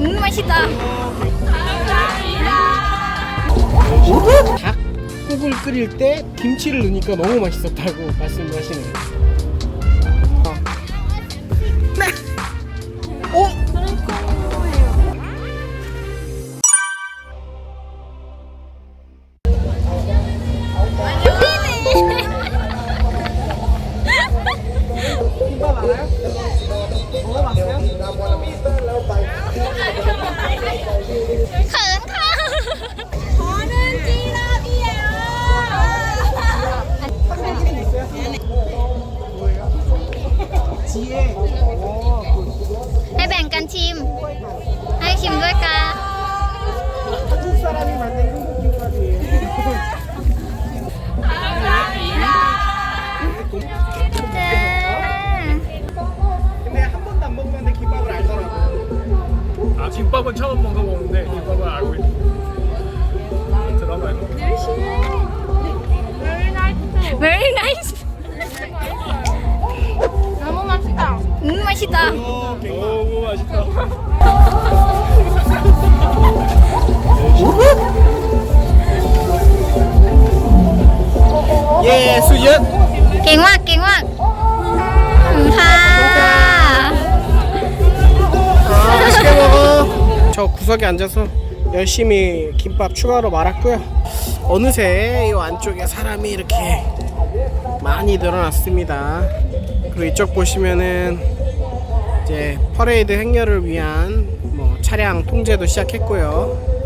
음 맛있다. 닭국을 끓일 때 김치를 넣으니까 너무 맛있었다고 말씀을 하시네요. 어. 네. 어? 지랍이에요. ขินค่ะขอหนึ่งจีราพี่เให้แบ่งกันชิม ให้ชิมด้วยกัน 김밥은 처음 먹어보는데 김밥을 알고 있는 드라마에 Very nice. Very nice. 너무 맛있다. 음 맛있다. 너무 맛있다. 예, 수연. 깽왕 깽왕. 저 구석에 앉아서 열심히 김밥 추가로 말았고요. 어느새 이 안쪽에 사람이 이렇게 많이 늘어났습니다. 그리고 이쪽 보시면은 이제 퍼레이드 행렬을 위한 뭐 차량 통제도 시작했고요.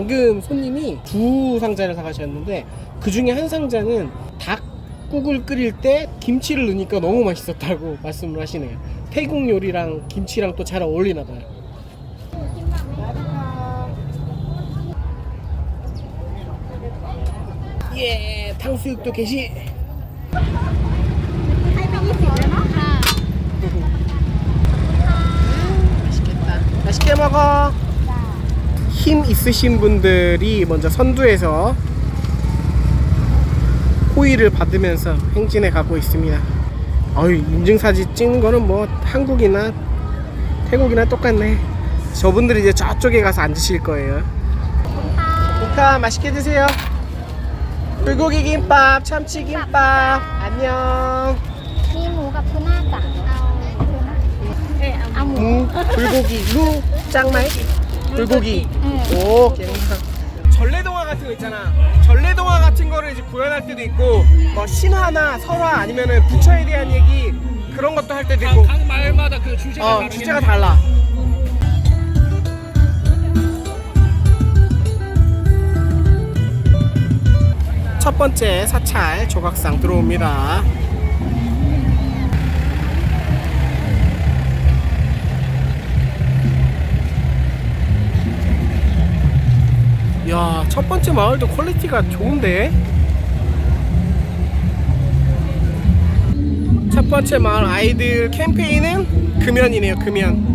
방금 손님이 두 상자를 사가셨는데 그 중에 한 상자는 닭국을 끓일 때 김치를 넣으니까 너무 맛있었다고 말씀을 하시네요. 태국 요리랑 김치랑 또 잘 어울리나 봐요. 예, 탕수육도 계시. 맛있겠다. 맛있게 먹어. 힘 있으신 분들이 먼저 선두에서 호의를 받으면서 행진해 가고 있습니다. 어이 인증사진 찍는 거는 뭐 한국이나 태국이나 똑같네. 저분들이 이제 저쪽에 가서 앉으실 거예요. 고카 맛있게 드세요. 불고기 김밥, 참치 김밥. 안녕. 미모가 분하다. 아무. 불고기 루짱 맛있. 불고기. 응. 오, 괜찮다. 전래동화 같은 거 있잖아. 전래동화 같은 거를 이제 구현할 때도 있고, 뭐 신화나 설화 아니면은 부처에 대한 얘기 그런 것도 할 때도 있고. 각, 각 말마다 그 주제가 어, 주제가. 달라. 첫 번째 사찰 조각상 들어옵니다. 야, 첫 번째 마을도 퀄리티가 좋은데? 첫 번째 마을 아이들 캠페인은 금연이네요, 금연.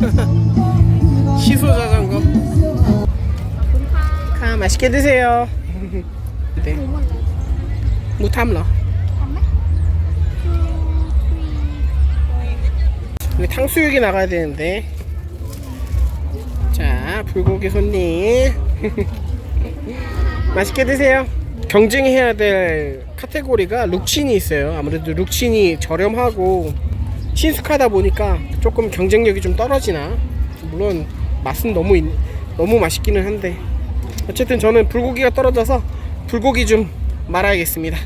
시소 자전거. 가 맛있게 드세요. 네. 무탐러. 여기 탕수육이 나가야 되는데. 자, 불고기 손님. 맛있게 드세요. 경쟁해야 될 카테고리가 룩친이 있어요. 아무래도 룩친이 저렴하고 친숙하다 보니까 조금 경쟁력이 좀 떨어지나. 물론 맛은 너무 있- 너무 맛있기는 한데 어쨌든 저는 불고기가 떨어져서 불고기 좀 말아야겠습니다.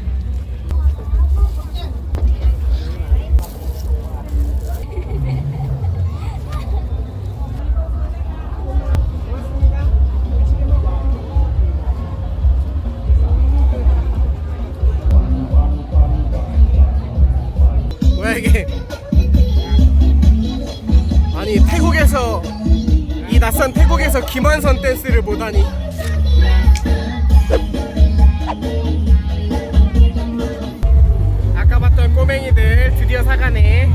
앞에서 김한선 댄스를 보다니? 아까 봤던 꼬맹이들 드디어 사가네.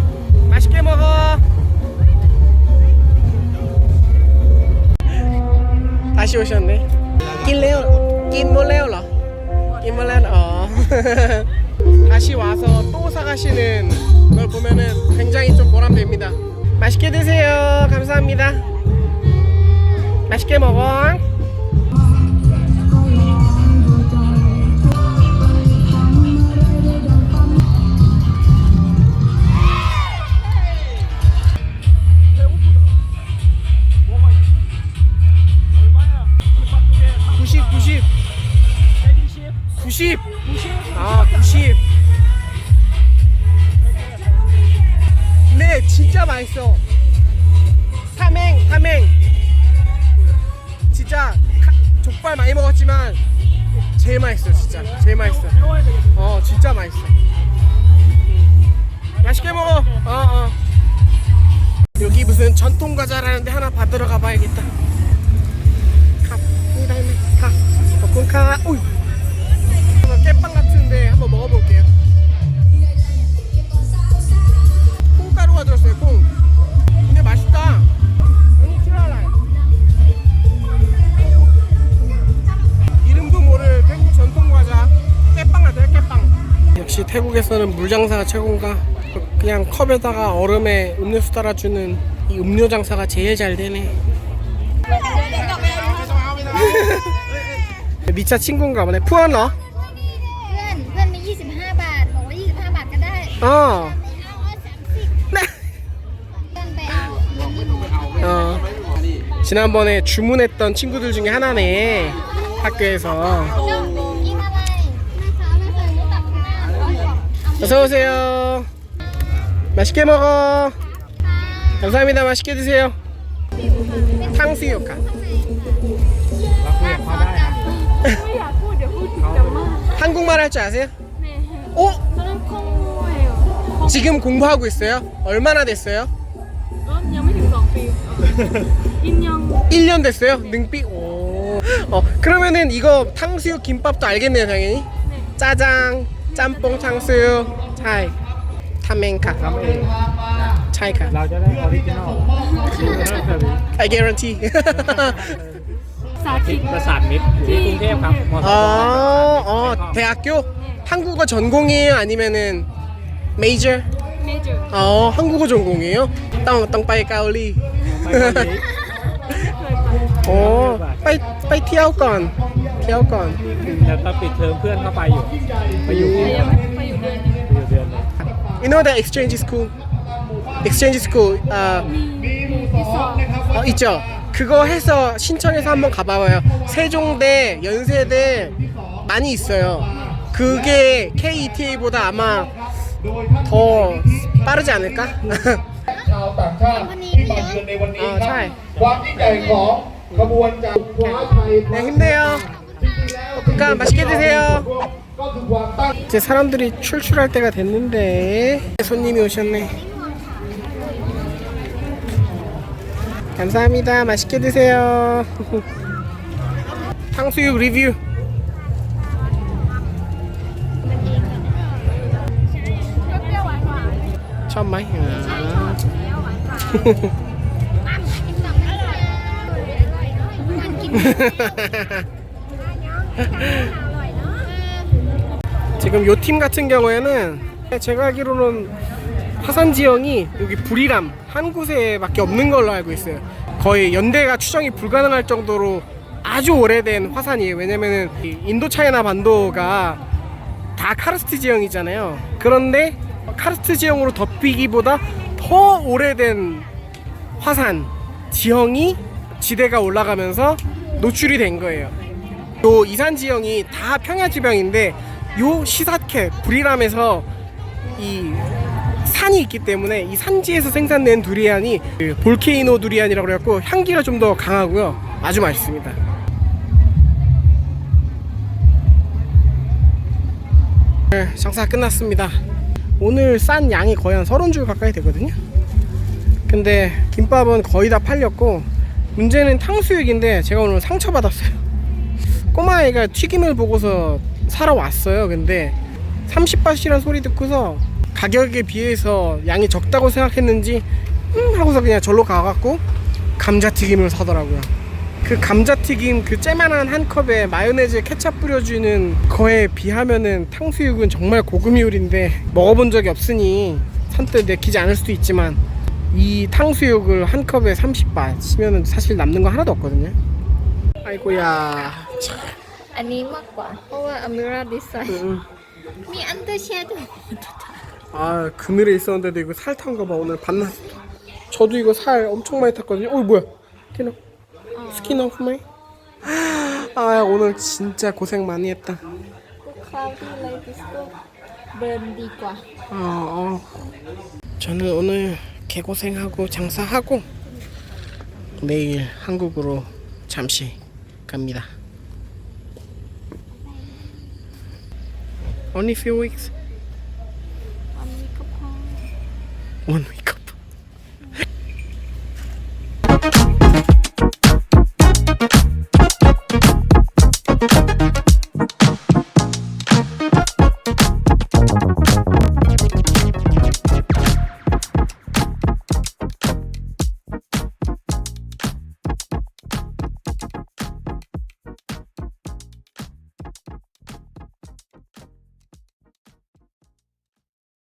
맛있게 먹어. 다시 오셨네. 낀레올 낀몰레올라 낀몰레올 어. 다시 와서 또 사가시는 걸 보면은 굉장히 좀 보람됩니다. 맛있게 드세요. 감사합니다. 맛있게 먹어. 구십, 구십. 90. 아, 90. 네, 진짜 맛있어. 삼행, 삼행. 진짜 카- 족발 많이 먹었지만 제일 맛있어, 진짜. 제일 맛있어. 어, 진짜 맛있어. 맛있게 먹어. 어, 어. 여기 무슨 전통 과자라는데 하나 받으러 가봐야겠다. 덕분 가. 오이. 깨빵 같은데 한번 먹어볼게요. 콩가루가 들었어요, 콩. 역시 태국에서는 물 장사가 최고인가? 그냥 컵에다가 얼음에 음료수 따라주는 이 음료 장사가 제일 잘 되네. 미차 친구인가 보네. 푸안 러 เพื่อนเพื่อนมี 25 บาท บอกว่า 25 บาทก็ได้ 어. เอาเอา30 네. เพื่อนไปเอาเงินที่หนูเอา 어. 지난번에 주문했던 친구들 중에 하나네. 학교에서. 어서 오세요. 맛있게 먹어. 감사합니다. 맛있게 드세요. 탕수육가. บ้านพร้อมกัน 한국말 할 줄 아세요? 어? 저는 콩이에요. 지금 공부하고 있어요? 얼마나 됐어요? 어? ยังไม่ถึงสองปีอินยัง 1년 됐어요? 능비? 오. 어, 그러면은 이거 탕수육 김밥도 알겠네요, 당연히. 짜장, 짬뽕 탕수육, 차이, 타멘카, ทำเอง 차이카. เราจะได้ออริจินอล I guarantee. สาธิต ประสานมิตรอยู่ที่กรุงเทพครับมส 어, 어, 대학교? 한국어 전공이에요? 아니면은 메이저? เมเจอร์ 어, 한국어 전공이에요? 땅, 땅빠이 까올리. ไปเกาหลี เคยไป 오, 빠이, 빠이 티아오건. 티아오건. แต่ตอนปิดเทอมเพื่อนเข้าไปอยู่ ไปอยู่ที่ แต่ ไป ยังไม่ไปอยู่เดือนหนึง อยู่เดือนเลย You know the exchange school? exchange school, 아, มีที่สอง 어, 있죠? 그거 해서 신청해서 한번 가봐봐요. 세종대, 연세대 많이 있어요. 그게 KETA보다 아마 더 빠르지 않을까? ชาวต่างชาติที่มาเยือนในวันนี้ อ๋อ ค ใช่ รับความยิ่งใหญ่ของ ขบวนจากฟ้าไทย 네, 힘내요. 그러니까 맛있게 드세요. ก็คือความตั้ง 이제 사람들이 출출할 때가 됐는데 손님이 오셨네. 감사합니다. 맛있게 드세요. 탕수육 리뷰. 처음 많이. 아. มันกิ 지금 요 팀 같은 경우에는 제가 알기로는 화산 지형이 여기 불이람 한 곳에밖에 없는 걸로 알고 있어요. 거의 연대가 추정이 불가능할 정도로 아주 오래된 화산이에요. 왜냐면은 이 인도 차이나 반도가 다 카르스트 지형이잖아요. 그런데 카르스트 지형으로 덮이기보다 더 오래된 화산 지형이 지대가 올라가면서 노출이 된 거예요. 요 이산 지형이 다 평야 지방인데 요 시사케 불이람에서 이 산이 있기 때문에 이 산지에서 생산된 두리안이 그 볼케이노 두리안이라고 그래갖고 향기가 좀 더 강하고요. 아주 맛있습니다. 네, 장사 끝났습니다. 오늘 싼 양이 거의 한 30줄 가까이 되거든요. 근데 김밥은 거의 다 팔렸고 문제는 탕수육인데 제가 오늘 상처받았어요 꼬마아이가 튀김을 보고서 사러 왔어요. 근데 30바트이란 소리 듣고서 가격에 비해서 양이 적다고 생각했는지 음 하고서 그냥 절로 가갖고 감자튀김을 사더라고요. 그 감자튀김 그 째만한 한 컵에 마요네즈에 케찹 뿌려주는 거에 비하면은 탕수육은 정말 고급 요리인데 먹어본 적이 없으니 선뜻 내키지 않을 수도 있지만 이 탕수육을 한 컵에 30바 치면은 사실 남는 거 하나도 없거든요. 아이고야. อันนี้มากกว่า เพราะว่าอเมร่าดีไซน์ 응. มีอันเดอร์แชร์ด้วย 아 그늘에 있었는데도 이거 살 탄 거 봐 오늘 반나 저도 이거 살 엄청 많이 탔거든요 어 뭐야 스키너 스키너 후메 아 오늘 진짜 고생 많이 했다 พวกคราวที่ไลฟ์ดิสโก้เบิร์นดีกว่า 어, 어. 저는 오늘 개고생하고 장사하고 내일 한국으로 잠시 갑니다. Only few weeks. One week. One week up.